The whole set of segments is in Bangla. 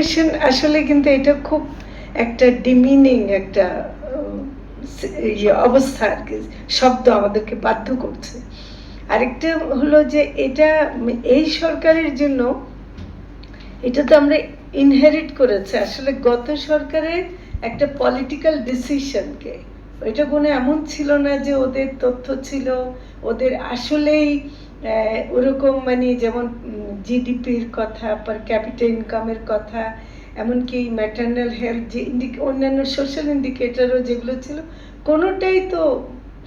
গ্র্যাজুয়েশন আসলে কিন্তু এটা খুব একটা ডিমিনিং একটা ইয়ে অবস্থা আর কি, শব্দ আমাদেরকে বাধ্য করছে। আরেকটা হলো যে এটা, এই সরকারের জন্য এটা তো আমরা ইনহেরিট করেছে। আসলে গত সরকারের একটা পলিটিক্যাল ডিসিশনকে ওইটা কোনো এমন ছিল না যে ওদের তথ্য ছিল, ওদের আসলেই ওরকম মানে যেমন জিডিপির কথা পার ক্যাপিটাল ইনকামের কথা, এমনকি ম্যাটার্নাল হেলথ যে অন্যান্য সোশ্যাল ইন্ডিকেটরও যেগুলো ছিল, কোনোটাই তো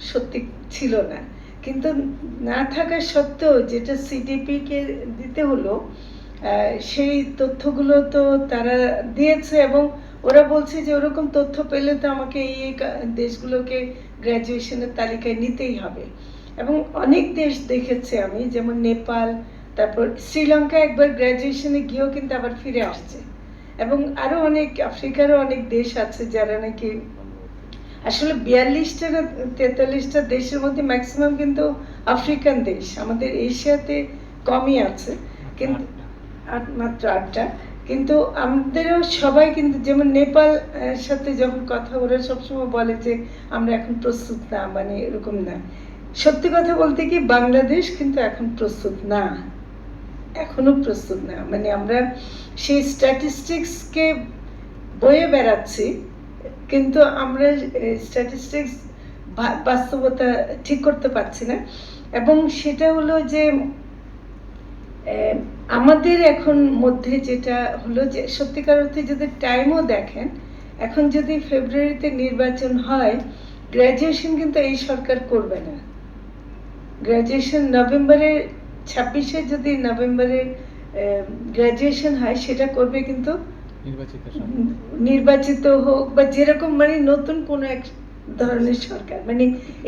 সত্যি ছিল না। কিন্তু না থাকা সত্ত্বেও যেটা সিডিপিকে দিতে হলো সেই তথ্যগুলো তো তারা দিয়েছে এবং ওরা বলছে যে ওরকম তথ্য পেলে তো আমাকে এই দেশগুলোকে গ্র্যাজুয়েশনের তালিকায় নিতেই হবে। এবং অনেক দেশ দেখেছে আমি, যেমন নেপাল, তারপর শ্রীলঙ্কা একবার গ্র্যাজুয়েশনে গিয়েও কিন্তু আবার ফিরে আসছে। এবং আরও অনেক, আফ্রিকারও অনেক দেশ আছে যারা নাকি আসলে বিয়াল্লিশটা না তেতাল্লিশটা দেশের মধ্যে ম্যাক্সিমাম কিন্তু আফ্রিকান দেশ। আমাদের এশিয়াতে কমই আছে, কিন্তু আট, মাত্র আটটা। কিন্তু আমাদেরও সবাই কিন্তু, যেমন নেপাল সাথে যখন কথা ওরা সবসময় বলে যে, আমরা এখন প্রস্তুত না মানে এরকম না। সত্যি কথা বলতে কি বাংলাদেশ কিন্তু এখন প্রস্তুত না। এখনও প্রস্তুত না। মানে আমরা সেই স্ট্যাটিস্টিক্সকে বয়ে বেড়াচ্ছি, কিন্তু আমরা স্ট্যাটিস্টিক্স বাস্তবতা ঠিক করতে পারছি না। এবং সেটা হলো যে আমাদের এখন মধ্যে যেটা হলো যে, সত্যিকার অর্থে যদি টাইমও দেখেন, এখন যদি ফেব্রুয়ারিতে নির্বাচন হয় গ্র্যাজুয়েশন কিন্তু এই সরকার করবে না। গ্র্যাজুয়েশন নভেম্বরে ছাব্বিশে যদি নভেম্বরে গ্র্যাজুয়েশন হয় সেটা করবে কিন্তু নির্বাচিত নির্বাচিত হোক বা যেরকম মানে নতুন কোনো এক ধরনের সরকার। মানে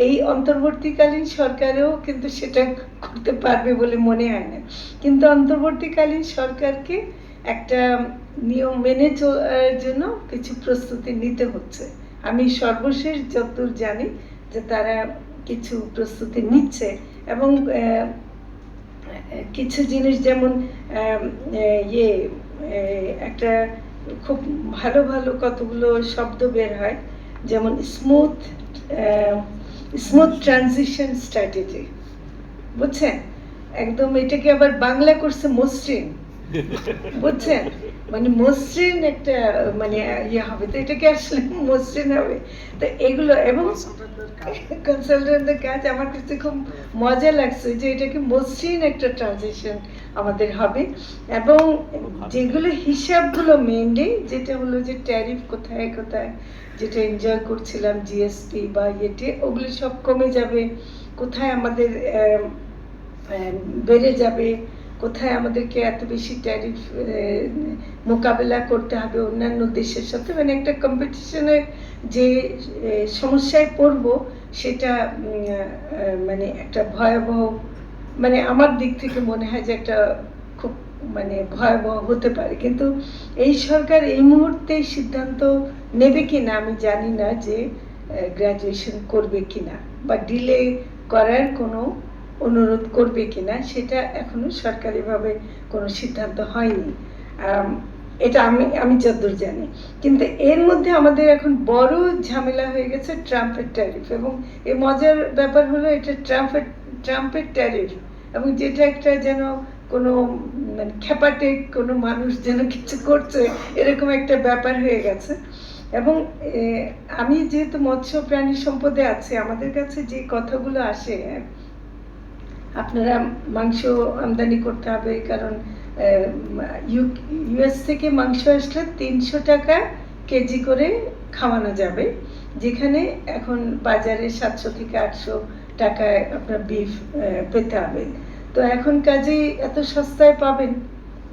এই অন্তর্বর্তীকালীন সরকারেও কিন্তু সেটা করতে পারবে বলে মনে হয় না। কিন্তু অন্তর্বর্তীকালীন সরকারকে একটা নিয়ম মেনে চলার জন্য কিছু প্রস্তুতি নিতে হচ্ছে। আমি সর্বশেষ যতদূর জানি যে তারা কিছু প্রস্তুতি নিচ্ছে এবং কিছু জিনিস যেমন ইয়ে একটা খুব ভালো ভালো কতগুলো শব্দ বের হয় যেমন স্মুথ স্মুথ ট্রানজিশন স্ট্র্যাটেজি বুঝছেন? একদম এটাকে আবার বাংলা করছে মসৃণ। বুঝছেন? মানে মসৃণ একটা মানে ইয়ে হবে তো এটাকে আসলে মসৃণ হবে। তো এগুলো এবং কনসালটেন্টের কাজ আমার কাছে খুব মজা লাগছে যে এটাকে মসৃণ একটা ট্রানজিশন আমাদের হবে। এবং যেগুলো হিসাবগুলো মেনলি যেটা হলো যে ট্যারিফ কোথায় কোথায় যেটা এনজয় করছিলাম জিএসটি বা ইয়েতে ওগুলো সব কমে যাবে কোথায় আমাদের আম, আম, বেড়ে যাবে কোথায় আমাদেরকে এত বেশি ট্যারিফ মোকাবেলা করতে হবে অন্যান্য দেশের সাথে? মানে একটা কম্পিটিশনের যে সমস্যায় পড়ব, সেটা মানে একটা ভয়াবহ মানে আমার দিক থেকে মনে হয় যে একটা খুব মানে ভয়াবহ হতে পারে। কিন্তু এই সরকার এই মুহূর্তে সিদ্ধান্ত নেবে কি না আমি জানি না যে গ্র্যাজুয়েশন করবে কি না বা ডিলে করার কোনো অনুরোধ করবে কিনা, সেটা এখনও সরকারিভাবে কোনো সিদ্ধান্ত হয়নি। এটা আমি আমি যতদূর জানি। কিন্তু এর মধ্যে আমাদের এখন বড় ঝামেলা হয়ে গেছে ট্রাম্পের ট্যারিফ, এবং এই মজার ব্যাপার হলো এটা ট্রাম্পের ট্রাম্পের ট্যারিফ, এবং যেটা একটা যেন কোনো মানে খেপাটে কোনো মানুষ যেন কিছু করছে, এরকম একটা ব্যাপার হয়ে গেছে। এবং আমি যেহেতু মৎস্য প্রাণী সম্পদে আছি, আমাদের কাছে যে কথাগুলো আসে আপনারা মাংস আমদানি করতে হবে, কারণ ইউএস থেকে মাংস আসলে তিনশো টাকা কেজি করে খাওয়ানো যাবে, যেখানে এখন বাজারে সাতশো থেকে আটশো টাকায় আপনার বিফ পেতে হবে। তো এখন কাজেই এত সস্তায় পাবেন,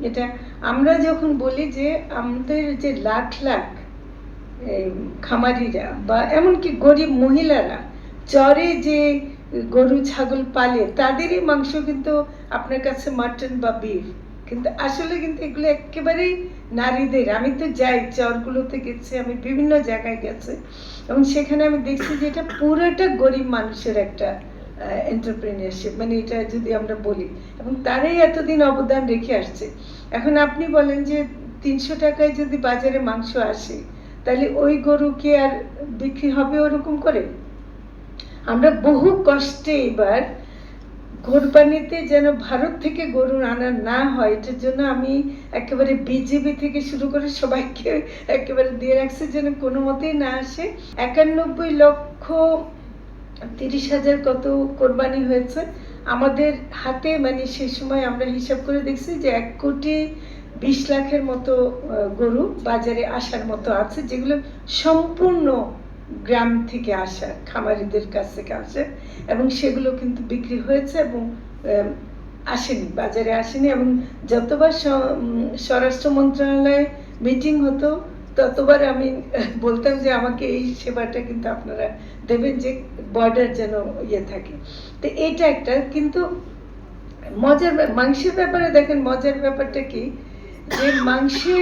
এটা আমরা যখন বলি যে আমাদের যে লাখ লাখ খামারিরা বা এমনকি গরিব মহিলারা, চরে যে গরু, ছাগল, পালে, তাদেরই মাংস কিন্তু আপনার কাছে মাটন বা বিফ কিন্তু আসলে কিন্তু এগুলো একেবারেই নারীদের। আমি তো যাই, চরগুলোতে গেছি, আমি বিভিন্ন জায়গায় গেছি। এবং সেখানে আমি দেখছি যে এটা পুরোটা গরিব মানুষের একটা এন্টারপ্রেনিয়ারশিপ মানে এটা যদি আমরা বলি। এবং তারাই এতদিন অবদান রেখে আসছে। এখন আপনি বলেন যে তিনশো টাকায় যদি বাজারে মাংস আসে, তাহলে ওই গরু কি আর বিক্রি হবে ওরকম করে? আমরা বহু কষ্টে এবার কোরবানিতে যেন ভারত থেকে গরু আনা না হয়, এটার জন্য আমি একেবারে বিজেপি থেকে শুরু করে সবাইকে একেবারে দিয়ে রাখছি যেন কোনো মতেই না আসে। একানব্বই লক্ষ তিরিশ হাজার কত কোরবানি হয়েছে। আমাদের হাতে মানে সেই সময় আমরা হিসাব করে দেখছি যে এক কোটি বিশ লাখের মতো গরু বাজারে আসার মতো আছে, যেগুলো সম্পূর্ণ গ্রাম থেকে আসা খামারিদের কাছ থেকে আসে এবং সেগুলো কিন্তু বিক্রি হয়েছে এবং আসেনি, বাজারে আসেনি, এবং যতবার স্বরাষ্ট্র মন্ত্রণালয়ে মিটিং হতো, ততবার আমি বলতাম যে আমাকে এই সেবাটা কিন্তু আপনারা দেবেন যে বর্ডার যেন ইয়ে থাকে। তো এইটা একটা, কিন্তু মজার মাংসের ব্যাপারে দেখেন, মজার ব্যাপারটা কি যে মাংসে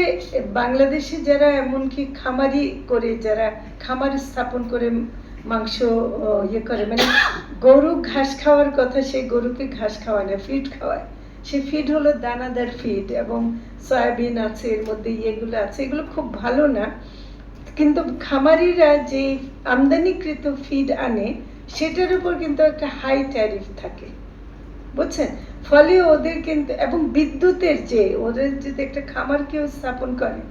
বাংলাদেশে যারা এমনকি খামারি করে, যারা খামার স্থাপন করে মাংস ইয়ে করে মানে গরু ঘাস খাওয়ার কথা সেই গরুকে ঘাস খাওয়ায় না ফিড খাওয়ায়। সে ফিড হলো দানাদার ফিড এবং সয়াবিন আছে, এর মধ্যে ইয়েগুলো আছে, এগুলো খুব ভালো না। কিন্তু খামারিরা যে আমদানিকৃত ফিড আনে, সেটার উপর কিন্তু একটা হাই ট্যারিফ থাকে। বুঝছেন? ফলে ওদের কিন্তু, এবং বিদ্যুতের যে, ওদের যদি একটা খামার কেউ স্থাপন করে,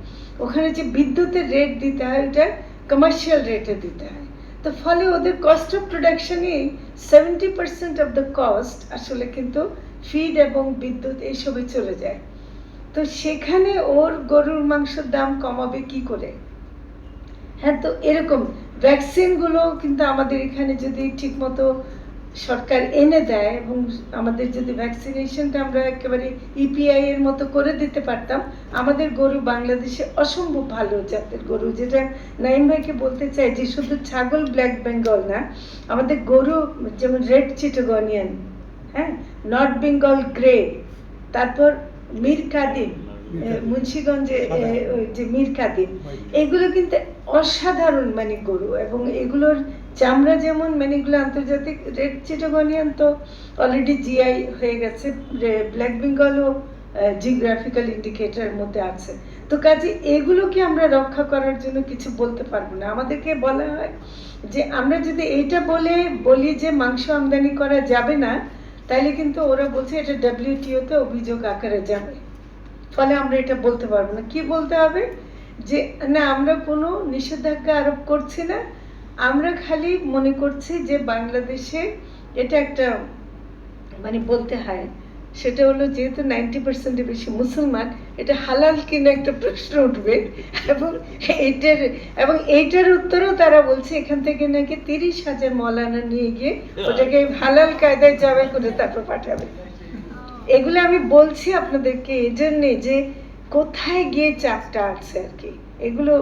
ওখানে যে বিদ্যুতের রেট দিতে হয়, ওটা কমার্শিয়াল রেটে দিতে হয়। তো ফলে ওদের কস্ট অফ প্রোডাকশনে seventy percent of the cost আসলে কিন্তু ফিড এবং বিদ্যুৎ এইসবে চলে যায়। তো সেখানে ওর গরুর মাংসের দাম কমাবে কি করে? হ্যাঁ তো এরকম ভ্যাকসিনগুলো কিন্তু আমাদের এখানে যদি ঠিকমতো সরকার এনে দেয় এবং আমাদের যদি ভ্যাকসিনেশনটা আমরা একেবারে ইপিআই এর মতো করে দিতে পারতাম আমাদের গরু বাংলাদেশে অসম্ভব ভালো জাতের গরু। যেটা নাইম ভাইকে বলতে চাই যে শুধু ছাগল ব্ল্যাক বেঙ্গল না আমাদের গরু যেমন রেড চিটগনিয়ান হ্যাঁ নর্থ বেঙ্গল গ্রে তারপর মীর কাদিম মুন্সিগঞ্জে ওই যে মীর কাদিম এগুলো কিন্তু অসাধারণ মানে গরু এবং এগুলোর চামড়া যেমন মানে এগুলো আন্তর্জাতিক, রেড চিটোগনিয়ান তো অলরেডি জিআই হয়ে গেছে ব্ল্যাক বেঙ্গলও জিওগ্রাফিক্যাল ইন্ডিকেটরের মধ্যে আছে। তো কাজে এগুলোকে আমরা রক্ষা করার জন্য কিছু বলতে পারব না। আমাদেরকে বলা হয় যে আমরা যদি এইটা বলে, বলি যে মাংস আমদানি করা যাবে না তাহলে কিন্তু ওরা বলছে এটা ডাব্লিউটিওতে অভিযোগ আকারে যাবে। ফলে আমরা এটা বলতে পারব না। কি বলতে হবে? যে না, আমরা কোনো নিষেধাজ্ঞা আরোপ করছি না। আমরা খালি মনে করছি যে বাংলাদেশে এটা একটা মানে বলতে হয়, সেটা হলো যেহেতু নাইনটি পার্সেন্টের বেশি মুসলমান, এটা হালাল কিনা একটা প্রশ্ন উঠবে। এবং এইটার এবং এইটার উত্তরও তারা বলছে, এখান থেকে নাকি তিরিশ হাজার মলানা নিয়ে গিয়ে ওটাকে হালাল কায়দায় জবাই করে তারপর পাঠাবে। এগুলো আমি বলছি আপনাদেরকে, এই জন্যে যে কোথায় গিয়ে চাপটা আছে আর কি। এগুলো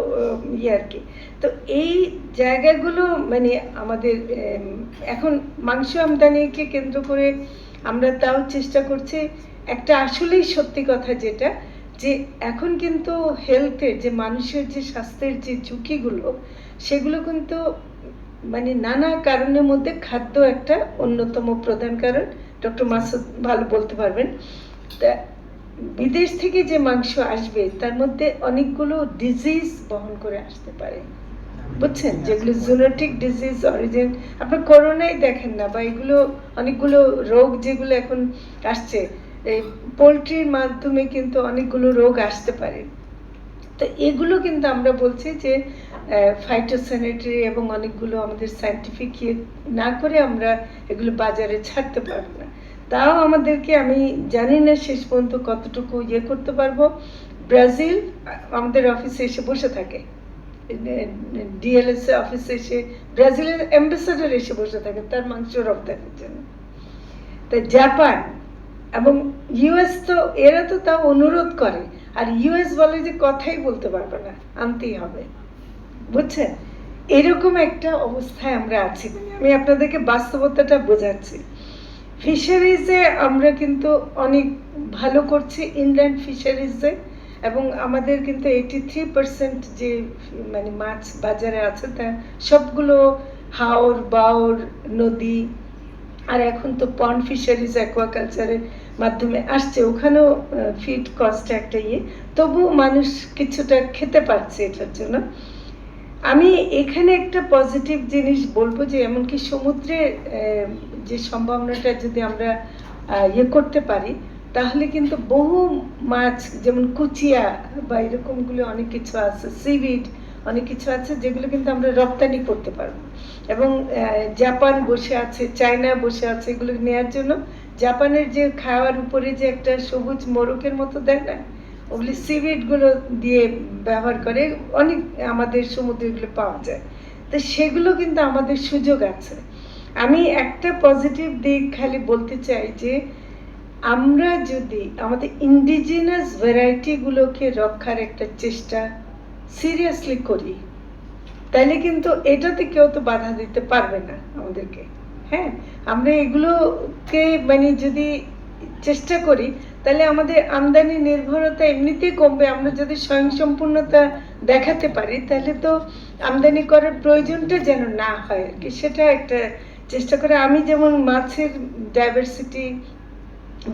ইয়ে আর কি তো এই জায়গাগুলো মানে আমাদের এখন মাংস আমদানিকে কেন্দ্র করে আমরা তাও চেষ্টা করছি। একটা আসলেই সত্যি কথা যেটা, যে এখন কিন্তু হেলথের যে মানুষের যে স্বাস্থ্যের যে ঝুঁকিগুলো, সেগুলো কিন্তু মানে নানা কারণের মধ্যে খাদ্য একটা অন্যতম প্রধান কারণ। ডক্টর মাসুদ ভালো বলতে পারবেন। তা বিদেশ থেকে যে মাংস আসবে তার মধ্যে অনেকগুলো ডিজিজ বহন করে আসতে পারে। বুঝছেন? যেগুলো জুনেটিক ডিজিজ অরিজিন আপনার করোনাই দেখেন না বা এগুলো অনেকগুলো রোগ যেগুলো এখন আসছে এই পোলট্রির মাধ্যমে কিন্তু অনেকগুলো রোগ আসতে পারে। তো এগুলো কিন্তু আমরা বলছি যে ফাইটোস্যানিটারি এবং অনেকগুলো আমাদের সাইন্টিফিক ইয়ে না করে আমরা এগুলো বাজারে ছাড়তে পারব না। তাও আমাদেরকে আমি জানি না শেষ পর্যন্ত কতটুকু ইয়ে করতে পারব। ব্রাজিল, আমাদের অফিসে এসে বসে থাকে। ডিএলএস অফিসে এসে, ব্রাজিলের অ্যাম্বাসাডার এসে বসে থাকে তার মাংস রপ্তানির জন্য। তা জাপান এবং ইউএস তো, এরা তো তাও অনুরোধ করে। আর ইউএস বলে যে কথাই বলতে পারবে না, আনতেই হবে। বুঝছেন? এরকম একটা অবস্থায় আমরা আছি। আমি আপনাদেরকে বাস্তবতাটা বোঝাচ্ছি। ফিশারিজে আমরা কিন্তু অনেক ভালো করছি ইনল্যান্ড ফিশারিজে এবং আমাদের কিন্তু এইটি থ্রি পার্সেন্ট যে মানে মাছ বাজারে আছে তা সবগুলো হাওর, বাওর, নদী আর এখন তো পন্ড ফিশারিজ অ্যাকোয়াকালচারে মাধ্যমে আসছে। ওখানেও ফিড কস্ট একটা ইয়ে। তবু মানুষ কিছুটা খেতে পারছে এটার জন্য। আমি এখানে একটা পজিটিভ জিনিস বলব যে, এমনকি সমুদ্রে যে সম্ভাবনাটা যদি আমরা ইয়ে করতে পারি, তাহলে কিন্তু বহু মাছ, যেমন কুচিয়া বা এরকমগুলো অনেক কিছু আছে, সিভিড অনেক কিছু আছে, যেগুলো কিন্তু আমরা রপ্তানি করতে পারব। এবং জাপান বসে আছে, চায়না বসে আছে, এগুলো নেওয়ার জন্য জাপানের যে খাওয়ার উপরে যে একটা সবুজ মোরকের মতো দেয় না, ওগুলি সিভিডগুলো দিয়ে ব্যবহার করে অনেক আমাদের সমুদ্রগুলো পাওয়া যায়। তো সেগুলো কিন্তু আমাদের সুযোগ আছে। আমি একটা পজিটিভ দিক খালি বলতে চাই যে, আমরা যদি আমাদের ইন্ডিজিনাস ভ্যারাইটিগুলোকে রক্ষার একটা চেষ্টা সিরিয়াসলি করি, তাহলে কিন্তু এটাতে কেউ তো বাধা দিতে পারবে না আমাদেরকে হ্যাঁ? আমরা এগুলোকে মানে যদি চেষ্টা করি, তাহলে আমাদের আমদানি নির্ভরতা এমনিতেই কমবে। আমরা যদি স্বয়ংসম্পূর্ণতা দেখাতে পারি, তাহলে তো আমদানি করার প্রয়োজনটা যেন না হয় আর কি, সেটা একটা চেষ্টা করে। আমি যেমন মাছের ডাইভার্সিটি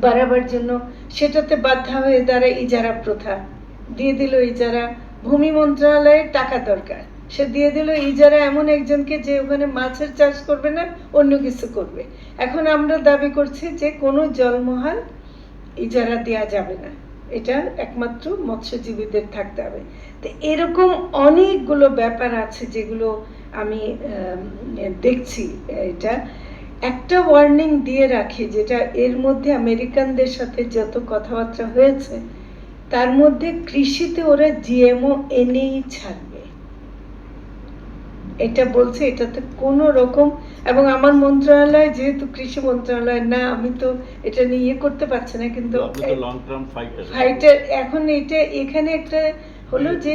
বাড়াবার জন্য সেটাতে বাধ্য হয়ে দাঁড়ায় ইজারা প্রথা দিয়ে দিল ইজারা। ভূমি মন্ত্রণালয়ের টাকা দরকার। সে দিয়ে দিল ইজারা এমন একজনকে যে ওখানে মাছের চাষ করবে না, অন্য কিছু করবে। এখন আমরা দাবি করছি যে কোনো জলমহাল ইজারা দেওয়া যাবে না। এটা একমাত্র মৎস্যজীবীদের থাকতে হবে। তো এরকম অনেকগুলো ব্যাপার আছে যেগুলো আমি দেখছি এটা। একটা ওয়ার্নিং দিয়ে রাখি যেটা এর মধ্যে আমেরিকানদের সাথে যত কথাবার্তা হয়েছে তার মধ্যে কৃষিতে ওরা জিএমও এনেই ছাড়বে। এটা বলছে এটাতে কোনো রকম এবং আমার মন্ত্রণালয় যেহেতু কৃষি মন্ত্রণালয় না আমি তো এটা নিয়ে ইয়ে করতে পারছি না কিন্তু ফাইটার এখন এটা এখানে একটা হলো যে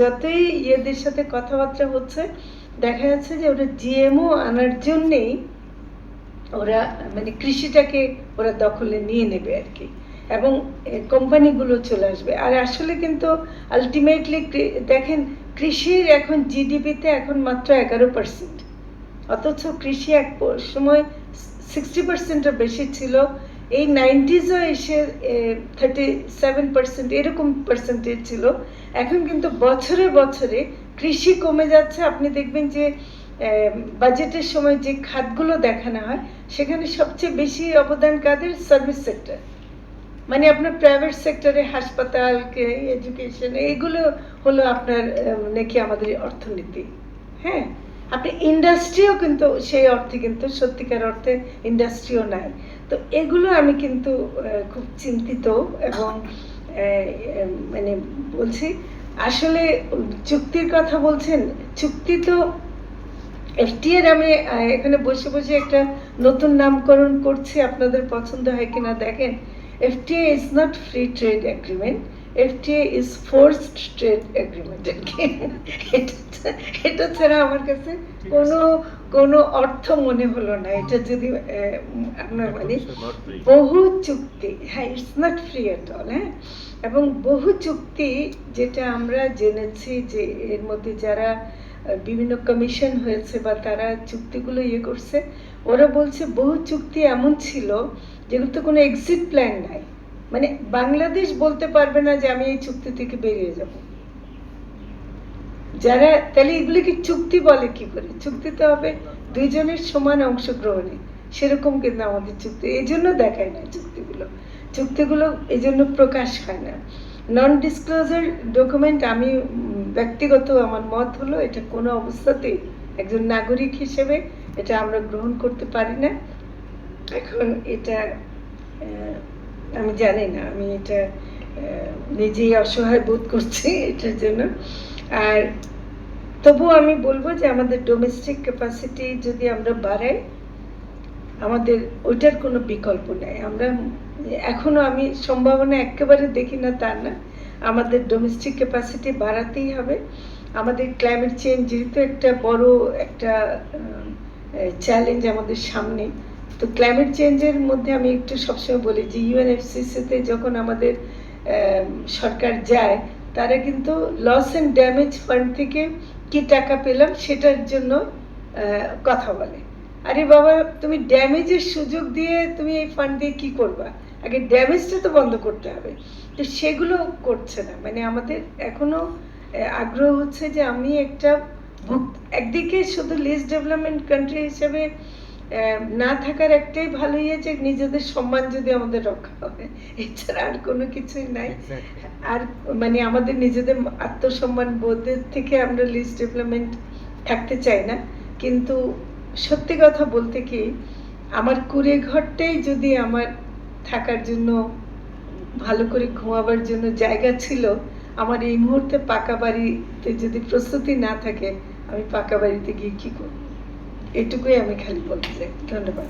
যতই ইয়েদের সাথে কথাবার্তা হচ্ছে দেখা যাচ্ছে যে ওরা জিএমও আনার জন্যেই ওরা মানে কৃষিটাকে ওরা দখলে নিয়ে নেবে আর কি। এবং কোম্পানিগুলো চলে আসবে। আর আসলে কিন্তু আলটিমেটলি দেখেন কৃষির এখন জিডিপিতে এখন মাত্র এগারো পার্সেন্ট অথচ কৃষি এক সময় সিক্সটি পার্সেন্টের বেশি ছিল। এই নাইনটিজও এসে থার্টি সেভেন পার্সেন্ট এরকম পার্সেন্টেজ ছিল। এখন কিন্তু বছরে বছরে কৃষি কমে যাচ্ছে। আপনি দেখবেন যে বাজেটের সময় যে খাতগুলো দেখানো হয়, সেখানে সবচেয়ে বেশি অবদান কাদের? সার্ভিস সেক্টর মানে আপনার প্রাইভেট সেক্টরে হাসপাতাল এডুকেশন এগুলো হলো আপনার নাকি আমাদের অর্থনীতি। হ্যাঁ? আপনি ইন্ডাস্ট্রিও কিন্তু সেই অর্থে কিন্তু, সত্যিকার অর্থে ইন্ডাস্ট্রিও নাই। তো এগুলো আমি কিন্তু খুব চিন্তিত এবং মানে বলছি, আসলে চুক্তির কথা বলছেন, চুক্তি তো এফটিএর আমি এখানে বসে বসে একটা নতুন নামকরণ করছি, আপনাদের পছন্দ হয় কিনা দেখেন FTA is not free trade agreement FTA is forced trade agreement এটা ছাড়া আমার কাছে কোনো কোনো অর্থ মনে হলো না। এটা যদি আপনার মানে বহু চুক্তি হ্যাঁ it's not free at all হ্যাঁ? এবং বহু চুক্তি যেটা আমরা জেনেছি যে এর মধ্যে যারা বিভিন্ন কমিশন হয়েছে বা তারা চুক্তিগুলো ইয়ে করছে ওরা বলছে বহু চুক্তি এমন ছিল যেগুলোতে কোনো এক্সিট প্ল্যান নাই। মানে বাংলাদেশ বলতে পারবে না যে আমি এই চুক্তি থেকে বেরিয়ে যাব। যারা, তাহলে এগুলিকে চুক্তি বলে কি করে? চুক্তিতে হবে দুইজনের সমান অংশগ্রহণে। সেরকম কিন্তু আমাদের চুক্তি। এই জন্য দেখায় না চুক্তিগুলো। চুক্তিগুলো এই জন্য প্রকাশ হয় না। নন ডিসক্লোজার ডকুমেন্ট আমি ব্যক্তিগত আমার মত হলো এটা কোনো অবস্থাতেই একজন নাগরিক হিসেবে এটা আমরা গ্রহণ করতে পারি না। এখন এটা আমি জানি না, আমি এটা নিজেই অসহায় বোধ করছি এটার জন্য। আর তবুও আমি বলব যে আমাদের ডোমেস্টিক ক্যাপাসিটি যদি আমরা বাড়াই, আমাদের ওইটার কোনো বিকল্প নেই। আমরা এখনও আমি সম্ভাবনা একেবারে দেখি না তা না। আমাদের ডোমেস্টিক ক্যাপাসিটি বাড়াতেই হবে। আমাদের ক্লাইমেট চেঞ্জ যেহেতু একটা বড় একটা চ্যালেঞ্জ আমাদের সামনে। তো ক্লাইমেট চেঞ্জের মধ্যে আমি একটু সবসময় বলি যে ইউএনএফসিসিতে যখন আমাদের সরকার যায় তারা কিন্তু লস অ্যান্ড ড্যামেজ ফান্ড থেকে কি টাকা পেলাম সেটার জন্য কথা বলে। আরে বাবা তুমি ড্যামেজের সুযোগ দিয়ে তুমি এই ফান্ড দিয়ে কি করবা? আগে ড্যামেজটা তো বন্ধ করতে হবে। তো সেগুলো করছে না। মানে আমাদের এখনও আগ্রহ হচ্ছে যে আমি একটা একদিকে শুধু লিস্ট ডেভেলপমেন্ট কান্ট্রি হিসেবে না থাকার একটাই ভালো ইয়ে যে নিজেদের সম্মান যদি আমাদের রক্ষা হবে এছাড়া আর কোনো কিছুই নাই। আর মানে আমাদের নিজেদের আত্মসম্মান বোধের থেকে আমরা লিস্ট ডেভেলপমেন্ট থাকতে চাই না। কিন্তু সত্যি কথা বলতে কি আমার কুড়ে ঘরটাই যদি আমার থাকার জন্য ভালো করে ঘুমাবার জন্য জায়গা ছিল আমার এই মুহূর্তে পাকা বাড়িতে যদি প্রস্তুতি না থাকে আমি পাকা বাড়িতে গিয়ে কি করব? এটুকুই আমি খালি বলতে চাই। ধন্যবাদ।